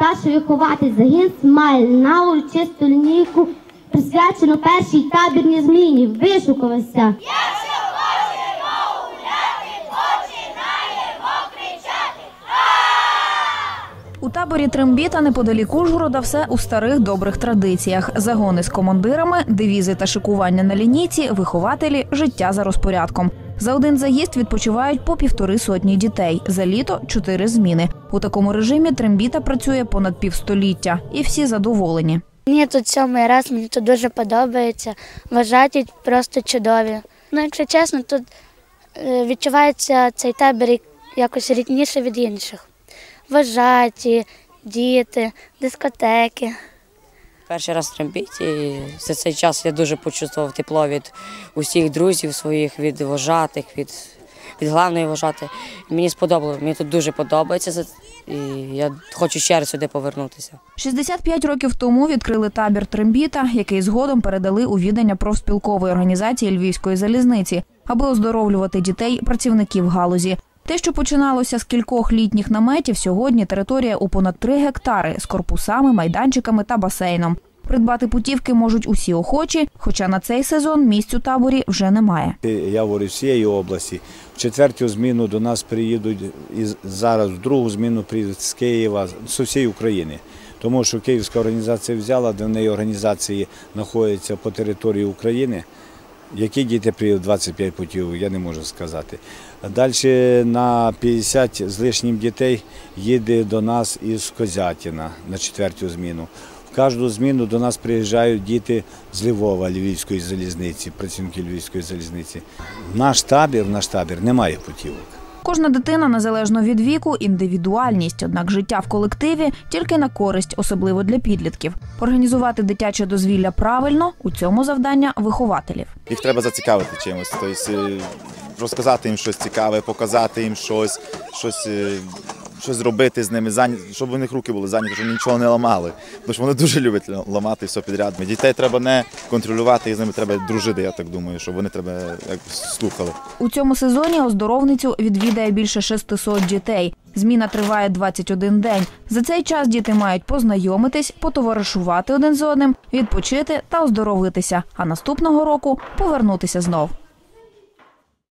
старший вихователь загін Смайл на урочисту лінійку присвячено першій табірній зміні. Вишукалася. У таборі Трембіта неподалік Ужгорода все у старих добрих традиціях: загони з командирами, девізи та шикування на лінійці, вихователі, життя за розпорядком. За один заїзд відпочивають по півтори сотні дітей. За літо чотири зміни. У такому режимі Трембіта працює понад півстоліття, і всі задоволені. Мені тут сьомий раз, мені тут дуже подобається. Вважаті просто чудові. Ну, якщо чесно, тут е, відчувається цей табір якось рідніше від інших. Вважаті, діти, дискотеки. Перший раз в трембіті. і За цей час я дуже почувствував тепло від усіх друзів своїх, від вожатих, від, від главної вожати. Мені сподобалося, мені тут дуже подобається. І я хочу ще раз сюди повернутися. 65 років тому відкрили табір Трембіта, який згодом передали у відання профспілкової організації Львівської залізниці, аби оздоровлювати дітей працівників галузі. Те, що починалося з кількох літніх наметів, сьогодні територія у понад 3 гектари з корпусами, майданчиками та басейном. Придбати путівки можуть усі охочі, хоча на цей сезон місць у таборі вже немає. Я говорю всієї області. В четверту зміну до нас приїдуть і зараз в другу зміну приїдуть з Києва, з усієї України. Тому що Київська організація взяла, в неї організації знаходяться по території України. Які діти приїдуть 25 путів, я не можу сказати. Далі на 50 з лишнім дітей їде до нас із Козятіна на четверту зміну. В кожну зміну до нас приїжджають діти з Львова, Львівської залізниці, працівники Львівської залізниці. Наш табір, наш табір немає путівок. Кожна дитина, незалежно від віку, індивідуальність, однак життя в колективі тільки на користь, особливо для підлітків. Організувати дитяче дозвілля правильно у цьому завдання вихователів. їх треба зацікавити чимось. Тобто е, розказати їм щось цікаве, показати їм щось, щось, е, щось зробити з ними, щоб у них руки були зайняті, щоб нічого не ламали. Тому що вони дуже люблять ламати все підряд. Дітей треба не контролювати, і з ними треба дружити, я так думаю, щоб вони тебе якось слухали. У цьому сезоні оздоровницю відвідає більше 600 дітей. Зміна триває 21 день. За цей час діти мають познайомитись, потоваришувати один з одним, відпочити та оздоровитися, а наступного року повернутися знов.